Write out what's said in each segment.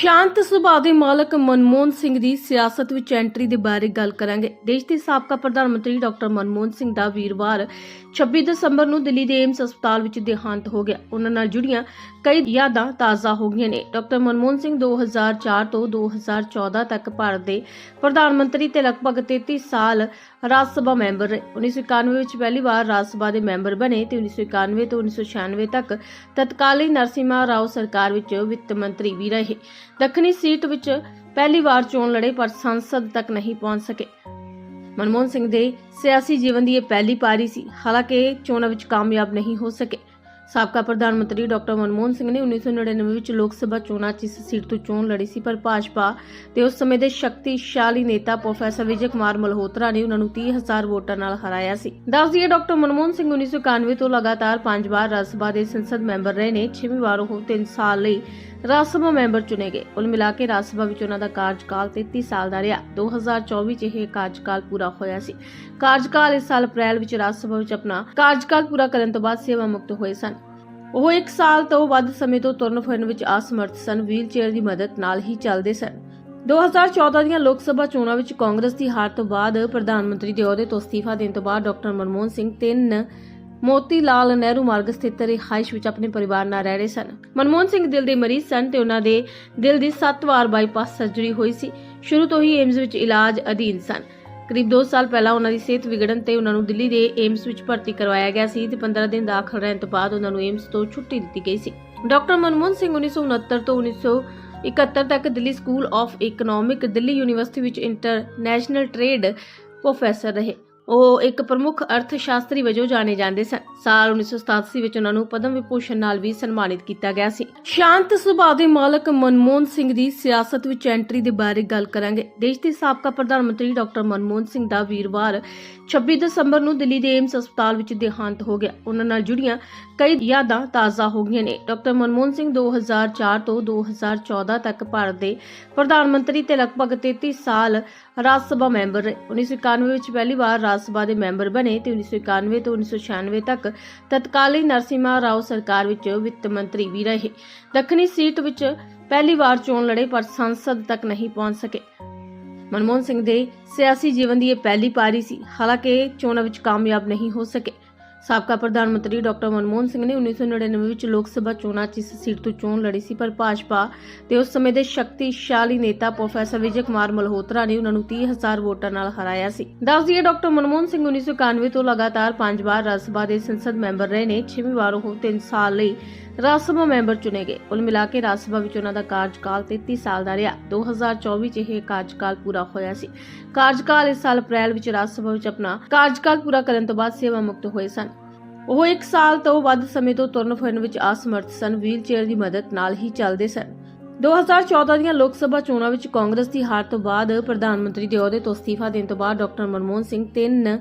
ਸ਼ਾਂਤ ਸੁਭਾਅ ਦੇ ਮਾਲਕ ਮਨਮੋਹਨ ਸਿੰਘ ਦੀ ਸਿਆਸਤ ਵਿੱਚ ਐਂਟਰੀ ਦੇ ਬਾਰੇ ਗੱਲ ਕਰਾਂਗੇ। ਦੇਸ਼ ਦੇ ਸਾਬਕਾ ਪ੍ਰਧਾਨ ਮੰਤਰੀ ਡਾਕਟਰ ਮਨਮੋਹਨ ਸਿੰਘ ਦਾ ਵੀਰਵਾਰ 26 ਦਸੰਬਰ ਨੂੰ ਦਿੱਲੀ ਦੇ ਏਮਸ ਹਸਪਤਾਲ ਵਿੱਚ ਦੇਹਾਂਤ ਹੋ ਗਿਆ। ਉਹਨਾਂ ਨਾਲ ਜੁੜੀਆਂ ਕਈ ਯਾਦਾਂ ਤਾਜ਼ਾ ਹੋ ਗਈਆਂ ਨੇ। ਡਾਕਟਰ ਮਨਮੋਹਨ ਸਿੰਘ 2004 ਤੋਂ 2014 ਤੱਕ ਭਾਰਤ ਦੇ ਪ੍ਰਧਾਨ ਮੰਤਰੀ ਤੇ ਲਗਭਗ 33 ਸਾਲ ਰਾਜ ਸਭਾ ਮੈਂਬਰ। ਰਹੇ 1991 ਵਿੱਚ ਪਹਿਲੀ ਵਾਰ ਰਾਜ ਸਭਾ ਦੇ ਮੈਂਬਰ ਬਣੇ ਤੇ 1991 ਤੋਂ 1996 ਤੱਕ ਤਤਕਾਲੀ ਨਰਸਿਮਾ ਰਾਓ ਸਰਕਾਰ ਵਿੱਚ ਵਿੱਤ ਮੰਤਰੀ ਵੀ ਰਹੇ। ਦੱਖਣੀ ਸੀਟ ਵਿੱਚ ਪਹਿਲੀ ਵਾਰ ਚੋਣ ਲੜੇ ਪਰ ਸੰਸਦ ਤੱਕ ਨਹੀਂ ਪਹੁੰਚ ਸਕੇ। ਮਨਮੋਹਨ ਸਿੰਘ ਦੇ ਸਿਆਸੀ ਜੀਵਨ ਦੀ ਇਹ ਪਹਿਲੀ ਪਾਰੀ ਸੀ। ਹਾਲਾਂਕਿ ਇਹ ਚੋਣਾਂ ਵਿੱਚ ਕਾਮਯਾਬ ਨਹੀਂ ਹੋ ਸਕੇ। ਸਾਬਕਾ ਪ੍ਰਧਾਨ ਮੰਤਰੀ ਡਾਕਟਰ ਮਨਮੋਹਨ ਸਿੰਘ ਨੇ 1999 ਵਿੱਚ ਲੋਕ ਸਭਾ ਚੋਣਾਂ 'ਚ ਇਸ ਸੀਟ ਤੋਂ ਚੋਣ ਲੜੀ ਸੀ, ਪਰ ਭਾਜਪਾ ਤੇ ਉਸ ਸਮੇਂ ਦੇ ਸ਼ਕਤੀਸ਼ਾਲੀ ਨੇਤਾ ਪ੍ਰੋਫੈਸਰ ਵਿਜੇ ਕੁਮਾਰ ਮਲਹੋਤਰਾ ਨੇ ਉਹਨਾਂ ਨੂੰ 30000 ਵੋਟਾਂ ਨਾਲ ਹਰਾਇਆ ਸੀ। ਦੱਸ ਦਈਏ, ਡਾਕਟਰ ਮਨਮੋਹਨ ਸਿੰਘ 1991 ਤੋਂ ਲਗਾਤਾਰ ਪੰਜ ਵਾਰ ਰਾਜ ਸਭਾ ਦੇ ਸੰਸਦ ਮੈਂਬਰ ਰਹੇ ਨੇ, ਛੇਵੀਂ ਵਾਰ ਉਹ 3 ਸਾਲ ਲਈ ਰਾਜ ਸਭਾ ਮੈਂਬਰ ਚੁਣੇ ਗਏ। ਕੁੱਲ ਮਿਲਾ ਕੇ ਰਾਜ ਸਭਾ ਵਿੱਚ ਉਹਨਾਂ ਦਾ ਕਾਰਜਕਾਲ 33 ਸਾਲ ਦਾ ਰਿਹਾ। 2024 ਚ ਇਹ ਕਾਰਜਕਾਲ ਪੂਰਾ ਹੋਇਆ ਸੀ। ਕਾਰਜਕਾਲ ਇਸ ਸਾਲ ਅਪ੍ਰੈਲ ਵਿੱਚ ਰਾਜ ਸਭਾ ਵਿੱਚ ਆਪਣਾ ਕਾਰਜਕਾਲ ਪੂਰਾ ਕਰਨ ਤੋਂ ਬਾਅਦ ਸੇਵਾ ਮੁਕਤ ਹੋਏ ਸਨ। ਉਹ 1 ਸਾਲ ਤੋਂ ਵੱਧ ਸਮੇਂ ਤੋਂ ਤੁਰਨ ਫਿਰਨ ਵਿੱਚ ਅਸਮਰਥ ਸਨ। ਵੀਲ ਚੇਅਰ ਦੀ ਮਦਦ ਨਾਲ ਹੀ ਚੱਲਦੇ ਸਨ। 2014 ਦੀਆਂ ਲੋਕ ਸਭਾ ਚੋਣਾਂ ਵਿੱਚ ਕਾਂਗਰਸ ਦੀ ਹਾਰ ਤੋਂ ਬਾਅਦ ਪ੍ਰਧਾਨ ਮੰਤਰੀ ਦੇ ਅਹੁਦੇ ਤੋਂ ਅਸਤੀਫਾ ਦੇਣ ਤੋਂ ਬਾਅਦ ਡਾਕਟਰ ਮਨਮੋਹਨ ਸਿੰਘ ਤਿੰਨ ਮੋਤੀ ਲਾਲ ਨਹਿਰੂ ਮਾਰਗ ਸਥਿਤ ਰਿਹਾਇਸ਼ ਵਿੱਚ ਆਪਣੇ ਪਰਿਵਾਰ ਨਾਲ ਰਹਿ ਰਹੇ ਸਨ। ਮਨਮੋਹਨ ਸਿੰਘ ਦਿਲ ਦੇ ਮਰੀਜ਼ ਸਨ ਤੇ ਉਹਨਾਂ ਦੇ ਦਿਲ ਦੀ 7 ਵਾਰ ਬਾਈਪਾਸ ਸਰਜਰੀ ਹੋਈ ਸੀ। ਸ਼ੁਰੂ ਤੋਂ ਹੀ ਏਮਜ਼ ਵਿੱਚ ਇਲਾਜ ਅਧੀਨ ਸਨ। ਕਰੀਬ 2 ਸਾਲ ਪਹਿਲਾਂ ਉਹਨਾਂ ਦੀ ਸਿਹਤ ਵਿਗੜਨ ਤੇ ਉਹਨਾਂ ਨੂੰ ਦਿੱਲੀ ਦੇ ਏਮਜ਼ ਵਿੱਚ ਭਰਤੀ ਕਰਵਾਇਆ ਗਿਆ ਸੀ ਤੇ 15 ਦਿਨ ਦਾਖਲ ਰਹਿਣ ਤੋਂ ਬਾਅਦ ਉਹਨਾਂ ਨੂੰ ਏਮਜ਼ ਤੋਂ ਛੁੱਟੀ ਦਿੱਤੀ ਗਈ ਸੀ। ਡਾਕਟਰ ਮਨਮੋਹਨ ਸਿੰਘ 1969 ਤੋਂ 1971 ਤੱਕ Delhi school of economic, Delhi university ਵਿੱਚ ਇੰਟਰਨੈਸ਼ਨਲ ਟ੍ਰੇਡ ਪ੍ਰੋਫੈਸਰ ਰਹੇ। ਉਹ ਇੱਕ ਪ੍ਰਮੁੱਖ ਅਰਥ ਸ਼ਾਸਤਰੀ ਵਜੋਂ ਜਾਣੇ ਜਾਂਦੇ ਸਨ। ਸਾਲ 1987 ਵਿੱਚ ਉਹਨਾਂ ਨੂੰ ਪਦਮ ਵਿਭੂਸ਼ਣ ਨਾਲ ਵੀ ਸਨਮਾਨਿਤ ਕੀਤਾ ਗਿਆ ਸੀ। ਸ਼ਾਂਤ ਸੁਭਾਅ ਦੇ ਮਾਲਕ ਮਨਮੋਹਨ ਸਿੰਘ ਦੀ ਸਿਆਸਤ ਵਿੱਚ ਐਂਟਰੀ ਦੇ ਬਾਰੇ ਗੱਲ ਕਰਾਂਗੇ। ਦੇਸ਼ ਦੇ ਸਾਬਕਾ ਪ੍ਰਧਾਨ ਮੰਤਰੀ ਡਾਕਟਰ ਮਨਮੋਹਨ ਸਿੰਘ ਦਾ ਵੀਰਵਾਰ 26 ਦਸੰਬਰ ਨੂੰ ਦਿੱਲੀ ਦੇ ਏਮਸ ਹਸਪਤਾਲ ਵਿੱਚ ਦੇਹਾਂਤ ਹੋ ਗਿਆ। ਉਹਨਾਂ ਨਾਲ ਜੁੜੀਆਂ ਕਈ ਯਾਦਾਂ ਤਾਜ਼ਾ ਹੋ ਗਈਆਂ ਨੇ। ਡਾਕਟਰ ਮਨਮੋਹਨ ਸਿੰਘ 2004 ਤੋਂ 2014 ਤੱਕ ਭਾਰਤ ਦੇ ਪ੍ਰਧਾਨ ਮੰਤਰੀ ਤੇ ਲਗਭਗ 33 ਸਾਲ ਰਾਜ ਸਭਾ ਮੈਂਬਰ ਰਹੇ। 1991 ਵਿੱਚ ਪਹਿਲੀ ਵਾਰ ਰਾਜ ਸਭਾ ਦੇ ਮੈਂਬਰ ਬਣੇ ਤੇ 1991 ਤੋਂ 1996 ਤੱਕ ਤਤਕਾਲੀ ਨਰਸਿਮਾ ਰਾਓ ਸਰਕਾਰ ਵਿੱਚ ਵਿੱਤ ਮੰਤਰੀ ਵੀ ਰਹੇ। ਦੱਖਣੀ ਸੀਟ ਵਿੱਚ ਪਹਿਲੀ ਵਾਰ ਚੋਣ ਲੜੇ ਪਰ ਸੰਸਦ ਤੱਕ ਨਹੀਂ ਪਹੁੰਚ ਸਕੇ। ਮਨਮੋਹਨ ਸਿੰਘ ਦੇ ਸਿਆਸੀ ਜੀਵਨ ਦੀ ਇਹ ਪਹਿਲੀ ਪਾਰੀ ਸੀ। ਹਾਲਾਂਕਿ ਚੋਣਾਂ ਵਿੱਚ ਕਾਮਯਾਬ ਨਹੀਂ ਹੋ ਸਕੇ। ਸਾਬਕਾ ਪ੍ਰਧਾਨ ਮੰਤਰੀ ਡਾਕਟਰ ਮਨਮੋਹਨ ਸਿੰਘ ਨੇ 1999 ਵਿੱਚ ਲੋਕ ਸਭਾ ਚੋਣਾਂ 'ਚ ਇਸ ਸੀਟ ਤੋਂ ਚੋਣ ਲੜੀ ਸੀ, ਪਰ ਭਾਜਪਾ ਤੇ ਉਸ ਸਮੇਂ ਦੇ ਸ਼ਕਤੀਸ਼ਾਲੀ ਨੇਤਾ ਪ੍ਰੋਫੈਸਰ ਵਿਜੇ ਕੁਮਾਰ ਮਲਹੋਤਰਾ ਨੇ ਉਹਨਾਂ ਨੂੰ 30000 ਵੋਟਾਂ ਨਾਲ ਹਰਾਇਆ ਸੀ। ਦੱਸ ਦਈਏ, ਡਾਕਟਰ ਮਨਮੋਹਨ ਸਿੰਘ 1991 ਤੋਂ ਲਗਾਤਾਰ ਪੰਜ ਵਾਰ ਰਾਜ ਸਭਾ ਦੇ ਸੰਸਦ ਮੈਂਬਰ ਰਹੇ ਨੇ, ਛੇਵੀਂ ਵਾਰ ਉਹ 3 ਸਾਲ ਲਈ ਰਾਜ ਸਭਾ ਮੈਂਬਰ ਚੁਣੇ ਗਏ। ਕੁੱਲ ਮਿਲਾ ਕੇ ਰਾਜ ਸਭਾ ਵਿੱਚ ਉਹਨਾਂ ਦਾ ਕਾਰਜਕਾਲ 33 ਸਾਲ ਦਾ ਰਿਹਾ। 2024 ਚ ਇਹ ਕਾਰਜਕਾਲ ਪੂਰਾ ਹੋਇਆ ਸੀ। ਕਾਰਜਕਾਲ ਇਸ ਸਾਲ ਅਪ੍ਰੈਲ ਵਿੱਚ ਰਾਜ ਸਭਾ ਵਿੱਚ ਆਪਣਾ ਕਾਰਜਕਾਲ ਪੂਰਾ ਕਰਨ ਤੋਂ ਬਾਅਦ ਸੇਵਾ ਮੁਕਤ ਹੋਏ ਸਨ। ਉਹ 1 ਸਾਲ ਤੋਂ ਵੱਧ ਸਮੇਂ ਤੋਂ ਤੁਰਨ ਫਿਰਨ ਵਿੱਚ ਅਸਮਰਥ ਸਨ, ਵੀਲ ਚੇਅਰ ਦੀ ਮਦਦ ਨਾਲ ਹੀ ਚੱਲਦੇ ਸਨ। 2014 ਦੀਆਂ ਲੋਕ ਸਭਾ ਚੋਣਾਂ ਵਿੱਚ ਕਾਂਗਰਸ ਦੀ ਹਾਰ ਤੋਂ ਬਾਅਦ ਪ੍ਰਧਾਨ ਮੰਤਰੀ ਦੇ ਅਹੁਦੇ ਤੋਂ ਅਸਤੀਫਾ ਦੇਣ ਤੋਂ ਬਾਅਦ ਡਾਕਟਰ ਮਨਮੋਹਨ ਸਿੰਘ ਤਿੰਨ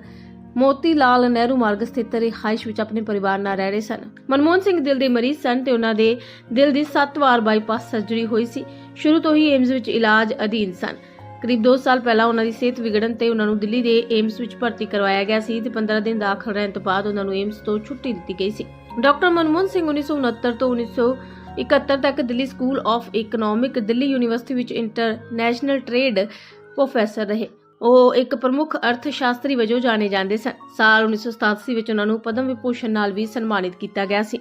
ਮੋਤੀ ਲਾਲ ਨਹਿਰੂ ਮਾਰਗ ਸਥਿਤ ਰਿਹਾਇਸ਼ ਵਿੱਚ ਆਪਣੇ ਪਰਿਵਾਰ ਨਾਲ ਰਹਿ ਰਹੇ ਸਨ। ਮਨਮੋਹਨ ਸਿੰਘ ਦਿਲ ਦੇ ਮਰੀਜ਼ ਸਨ ਤੇ ਉਹਨਾਂ ਦੇ ਦਿਲ ਦੀ 7 ਵਾਰ ਬਾਈਪਾਸ ਸਰਜਰੀ ਹੋਈ ਸੀ। ਸ਼ੁਰੂ ਤੋਂ ਹੀ ਏਮਜ਼ ਵਿੱਚ ਇਲਾਜ ਅਧੀਨ ਸਨ। ਕਰੀਬ 2 ਸਾਲ ਪਹਿਲਾਂ ਉਹਨਾਂ ਦੀ ਸਿਹਤ ਵਿਗੜਨ ਤੇ ਉਹਨਾਂ ਨੂੰ ਦਿੱਲੀ ਦੇ ਏਮਜ਼ ਵਿੱਚ ਭਰਤੀ ਕਰਵਾਇਆ ਗਿਆ ਸੀ ਤੇ 15 ਦਿਨ ਦਾਖਲ ਰਹਿਣ ਤੋਂ ਬਾਅਦ ਉਹਨਾਂ ਨੂੰ ਏਮਸ ਤੋਂ ਛੁੱਟੀ ਦਿੱਤੀ ਗਈ ਸੀ। ਡਾਕਟਰ ਮਨਮੋਹਨ ਸਿੰਘ 1969 ਤੋਂ 1971 ਤੱਕ Delhi school of economic, Delhi university ਵਿੱਚ ਇੰਟਰਨੈਸ਼ਨਲ ਟ੍ਰੇਡ ਪ੍ਰੋਫੈਸਰ ਰਹੇ। ਉਹ ਇੱਕ ਪ੍ਰਮੁੱਖ ਅਰਥ ਸ਼ਾਸਤਰੀ ਵਜੋਂ ਜਾਣੇ ਜਾਂਦੇ ਸਨ। ਸਾਲ 1987 ਵਿੱਚ ਉਹਨਾਂ ਨੂੰ ਪਦਮ ਵਿਭੂਸ਼ਣ ਨਾਲ ਵੀ ਸਨਮਾਨਿਤ ਕੀਤਾ ਗਿਆ ਸੀ।